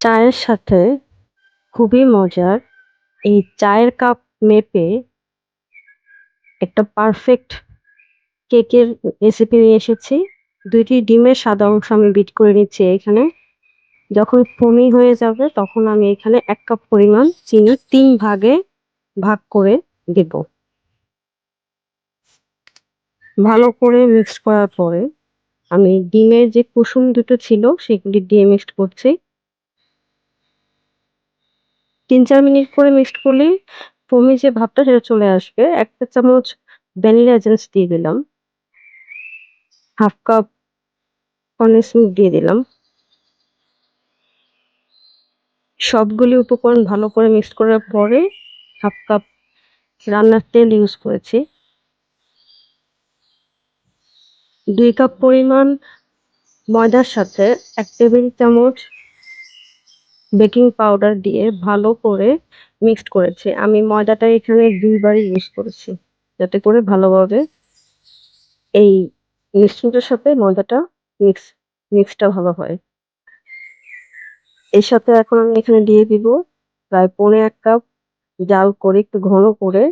চায়ের সাথে খুবই মজার এই চায়ের কাপ মেপে একটা পারফেক্ট কেকের রেসিপি নিয়ে এসেছি। দুইটি ডিমের সাদা অংশ আমি বিট করে নিচ্ছি এখানে। যখন ফোমি হয়ে যাবে, তখন আমি এখানে এক কাপ পরিমাণ চিনি তিন ভাগে ভাগ করে দেব। ভালো করে মিক্স করার পরে আমি ডিমের যে কুসুম দুটো ছিল, সেগুলি দিয়ে মিক্সড করছি। তিন চার মিনিট করে মিক্সড করলেই ফোমি যে ভাবটা সেটা চলে আসবে। একটা চামচ ভ্যানিলা এসেন্স দিয়ে দিলাম। হাফ কাপ কন্ডেন্স মিল্ক দিয়ে দিলাম। সবগুলি উপকরণ ভালো করে মিক্স করার পরে হাফ কাপ রান্নার তেল ইউজ করেছি। দুই কাপ পরিমাণ ময়দার সাথে এক টেবিল চামচ বেকিং পাউডার দিয়ে ভালো করে মিক্সড করেছি। আমি ময়দাটা এখানে দুইবারই ইউজ করেছি, যাতে করে ভালোভাবে এই মিশ্রণটার সাথে ময়দাটা মিক্স, মিক্সটা ভালো হয়। এর সাথে এখন আমি এখানে দিয়ে দিব প্রায় পৌনে এক কাপ জাল করে একটু ঘন করে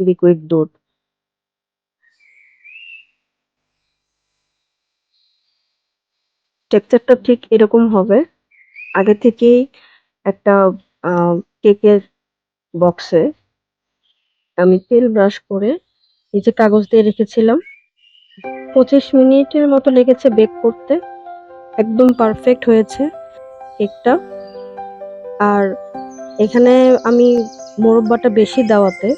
লিকুইড দুধ। টেক্সচারটা ঠিক এরকম হবে। আগে থেকেই একটা কেকের বক্সে আমি তেল ব্রাশ করে নিচে কাগজ দিয়ে রেখেছিলাম। পঁচিশ মিনিটের মতো লেগেছে বেক করতে। একদম পারফেক্ট হয়েছে কেকটা। আর এখানে আমি মোরব্বাটা বেশি দেওয়াতে,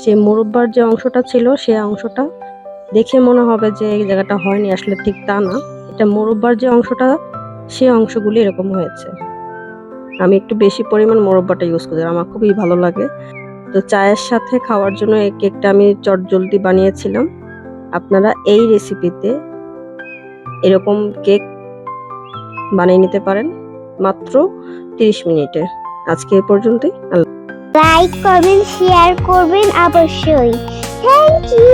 সে মোরব্বার যে অংশটা ছিল সে অংশটা দেখে মনে হবে যে এই জায়গাটা হয়নি, আসলে ঠিক তা না। এটা মোরব্বার যে অংশটা, সে অংশগুলি এরকম হয়েছে। আমি একটু বেশি পরিমাণ মোরব্বাটা ইউজ করি আমার খুবই ভালো লাগে। তো চায়ের সাথে খাওয়ার জন্য এই কেকটা আমি চটজলদি বানিয়েছিলাম। আপনারা এই রেসিপিতে এরকম কেক বানিয়ে নিতে পারেন মাত্র তিরিশ মিনিটে। আজকে এ পর্যন্তই। লাইক করবেন শেয়ার করবেন অবশ্যই। Thank you